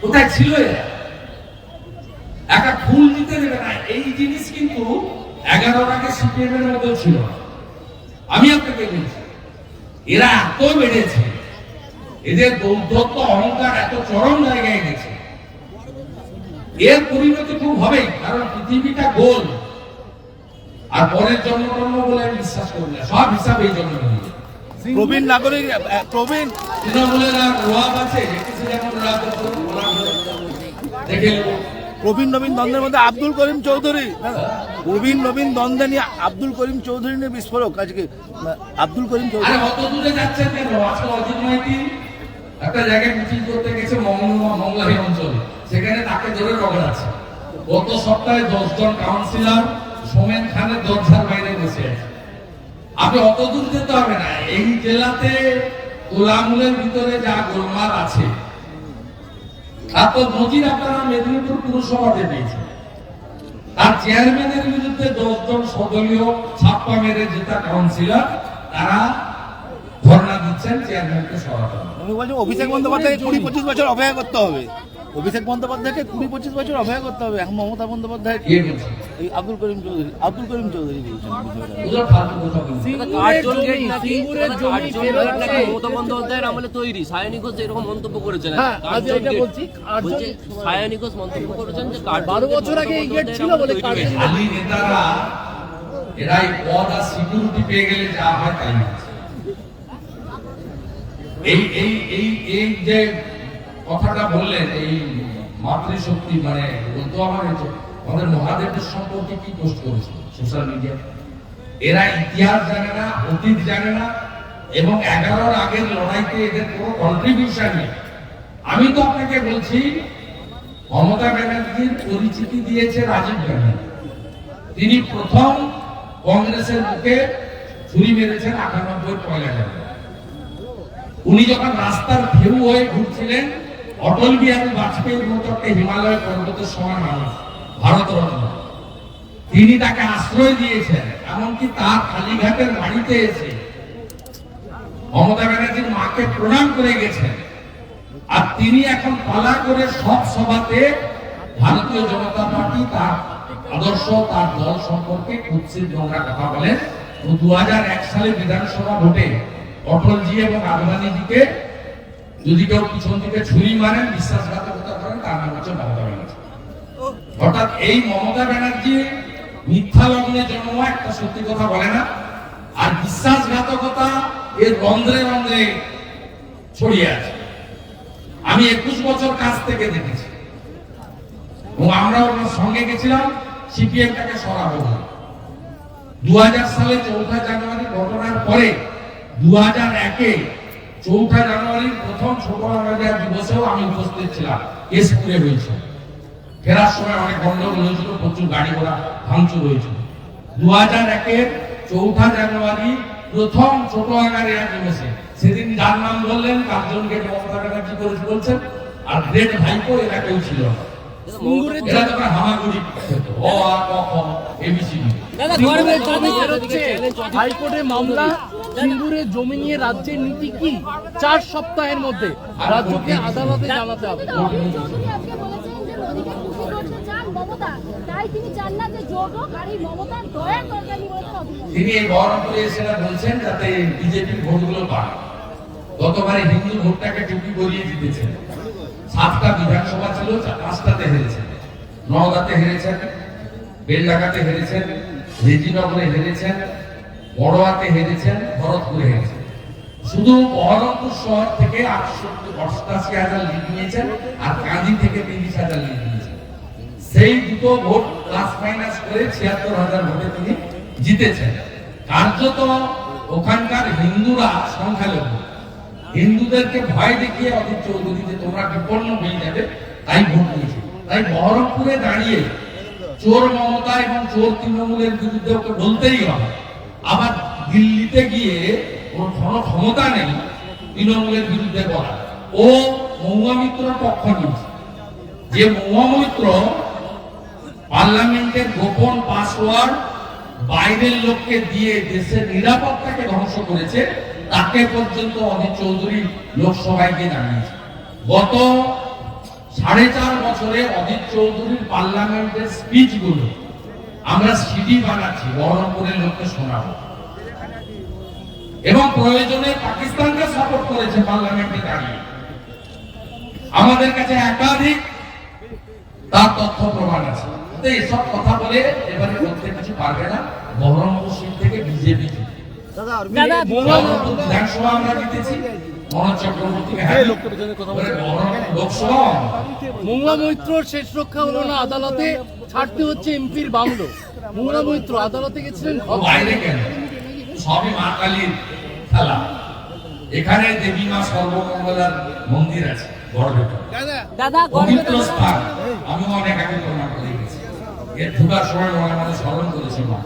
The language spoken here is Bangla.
কোথায় ছিল একটা ফুল দিতে দেবে না, এই জিনিস কিন্তু এগারোর আগে সিপিএম এর ছিল আমি আপনাকে বলছি, এরা এত বেড়েছে, এদের দৌর্দত্ত অহংকার এত চরম জায়গায় গেছে। এর পরিণতি খুব হবেই, কারণ পৃথিবীটা গোল। আর পরের জন্ম বলে বিশ্বাস করি না, সব হিসাবে এই জন্ম নিয়ে প্রবীণ নাগরিক প্রবীণ তৃণমূলের। প্রবীণ নবীন দ্বন্দ্বের মধ্যে আব্দুল করিম চৌধুরী। প্রবীণ নবীন দ্বন্দ্বে নিয়ে আব্দুল করিম চৌধুরী নিয়ে বিস্ফোরক। আজকে আব্দুল করিম চৌধুরী একটা জায়গায় মিটিং করতে গেছে মঙ্গলমা অঞ্চলে। সেখানে তাকে ধরে রগড়াচ্ছে গত সপ্তাহে দশজন কাউন্সিলর সোমেন খানের দরজার বাইরে বসে আছে। আপনি অত দূর যেতে হবে না। এই জেলাতে তোলামূলের ভিতরে যা গোলমাল আছে তার তো আপনারা মেদিনীপুর পুরসভাতে পেয়েছেন। তার চেয়ারম্যানের বিরুদ্ধে দশজন সদলীয় ছাপ্পা মেরে জেতা কাউন্সিলর তারা ধর্ণা দিচ্ছেন চেয়ারম্যানকে হবে। অভিষেক বন্দ্যোপাধ্যায়কে কুড়ি পঁচিশ বছর অপেক্ষা করতে হবে। অভিষেক বন্দ্যোপাধ্যায়কে কুড়ি পঁচিশ বছর অপেক্ষা করতে হবে এখন মমতা বন্দ্যোপাধ্যায় এই আব্দুল করিম চৌধুরী আব্দুল করিম চৌধুরী বলছেন মমতা বন্দ্যোপাধ্যায়ের আমলে তৈরি। সায়নী ঘোষ এরকম মন্তব্য করেছেন। হ্যাঁ, সায়নী ঘোষ মন্তব্য করেছেন যে বারো বছর আগে এই গেট মমতা ছিল বলে আমলে তৈরি। কার্জন হয়েছে। খালি নেতারা এরা এই পদ আর সিকিউরিটি পেয়ে গেলে যা হয় তাই এই এই এই এই যে কথাটা বললেন এই মাতৃশক্তি মানে আমার আমাদের মহাদেবের সম্পর্কে কি পোস্ট করেছে সোশ্যাল মিডিয়া এরা ইতিহাস জানে না, অতীত জানে না, এবং এগারোর আগের লড়াইতে এদের কোনো কন্ট্রিবিউশন নেই। আমি তো আপনাকে বলছি, মমতা ব্যানার্জির পরিচিতি দিয়েছে রাজীব গান্ধী। তিনি প্রথম কংগ্রেসের মুখে ছুরি মেরেছেন আটানব্বই পয়লা উনি যখন রাস্তার ঢেউ হয়ে ঘুরছিলেন অটল বিহারী বাজপেয়ীর মতো একটা হিমালয় পর্বতের সমান মানুষ, ভারতরত্ন। তিনি তাকে আশ্রয় দিয়েছেন, এমনকি তার কালীঘাটের বাড়িতে এসে মমতা ব্যানার্জির মাকে প্রণাম করে গেছেন। আর তিনি এখন পালা করে সব সভাতে ভারতীয় জনতা পার্টি তার আদর্শ, তার দল সম্পর্কে কুৎসিত নোংরা কথা বলেন। দু সালে বিধানসভা ভোটে অটলজি এবং আদবানীজিকে যদি কেউ পিছন থেকে ছুরি মারেন, বিশ্বাসঘাতকতা করেন, তার নাম হচ্ছে মমতা ব্যানার্জি। অর্থাৎ এই মমতা ব্যানার্জি মিথ্যা লগ্নে জন্ম একটা সত্যি কথা বলে না। আর বিশ্বাসঘাতকতা এর রন্ধ্রে রন্ধ্রে ছড়িয়ে আছে। আমি একুশ বছর কাছ থেকে দেখেছি। এবং আমরা ওনার সঙ্গে গেছিলাম, সিপিএমটাকে সরাবো না দু সালে চৌঠা জানুয়ারি ঘটনার পরে দু হাজার একে চৌঠা জানুয়ারির প্রথম বাংলা দিবসেও আমি উপস্থিত ছিলাম। স্কুলে হয়েছে ফেরার সময় অনেক গন্ডগোল হয়েছিল, প্রচুর গাড়ি ঘোড়া ভাঙচুর হয়েছিল। দু হাজার একের চৌঠা জানুয়ারি প্রথম ছোট আঙারিয়া দিবসে। সেদিন যার নাম বললেন তার মমতা ব্যানার্জি করেছে বলছেন, আর গ্রেট ভাইপো এরা কেউ ছিল। না জমি হাইকোর্টে মামলা সিঙ্গুরের জমি নিয়ে রাজ্যের নীতি কি চার সপ্তাহের মধ্যে রাজ্যকে আদালতে জানাতে হবে অভিজিৎ চৌধুরী আজকে বলেছেন যে অধিকার মুক্তি করতে চান মমতা তাই তিনি বলেছেন বহরমপুরে যাতে বিজেপির ভোটগুলো পায় গতবারে হিন্দু ভোটটাকে টুপি জিতেছেন সাতটা বিধানসভা ছিল পাঁচটাতে হেরেছেন। নওদাতে হেরেছেন বেলডাকাতে হেরেছেন, রেজিনগরে হেরেছেন, বড়োয়াতে হেরেছেন, ভরতপুরে হেরেছেন। শুধু বহরমপুর শহর থেকে আটষট্টি, অষ্টাশি হাজার লিড নিয়েছেন আর কাঁদি থেকে তিরিশ হাজার লিড নিয়েছেন। সেই দুটো ভোট প্লাস মাইনাস করে ছিয়াত্তর হাজার ভোটে তিনি জিতেছেন। কার্যত ওখানকার হিন্দুরা সংখ্যালঘু। হিন্দুদেরকে ভয় দেখিয়ে অজিত চৌধুরী যে তোমরা বিপন্ন হয়ে যাবে, তাই ভোট দিয়েছে। তাই বহরমপুরে দাঁড়িয়ে চোর মমতা এবং চোর তৃণমূলের বিরুদ্ধে ওকে বলতেই হবে। আবার দিল্লিতে গিয়ে ওর কোনো ক্ষমতা নেই তৃণমূলের বিরুদ্ধে বলা ও মহুয়া মিত্র পক্ষ নিয়েছে যে মহামৈত্র পার্লামেন্টের গোপন পাসওয়ার্ড বাইরের লোককে দিয়ে দেশের নিরাপত্তাকে ধ্বংস করেছে তাকে পর্যন্ত অধীর চৌধুরী লোকসভায় গিয়ে জানিয়েছে গত সাড়ে চার বছরে অজিত চৌধুরীর পার্লামেন্টের স্পিচগুলো আমরা সিডি বানাচ্ছি, বহরমপুরের লোককে শোনাবো। এবং প্রয়োজনে পাকিস্তানকে সাপোর্ট করেছে পার্লামেন্টে দাঁড়িয়ে। আমাদের কাছে একাধিক তার তথ্য প্রমাণ আছে। এসব কথা বলে এবারে করতে কিছু পারবে না। বহরমপুর সিট থেকে বিজেপি বিধানসভা আমরা জিতেছি। মোংলা মৈত্রর শেষ রক্ষা হলো না আদালতে ছাড়তে হচ্ছে এমপির বাংলো মোংলা মৈত্র আদালতে গেছিলেন বাইরে কেন? সবই মা কালীর খেলা। এখানে দেবী মা সর্বমঙ্গলার মন্দির আছে দাদা আমি অনেক আগে প্রমাণ করে গেছি এর ঢুকার সময় মনে মনে স্মরণ করেছি মা।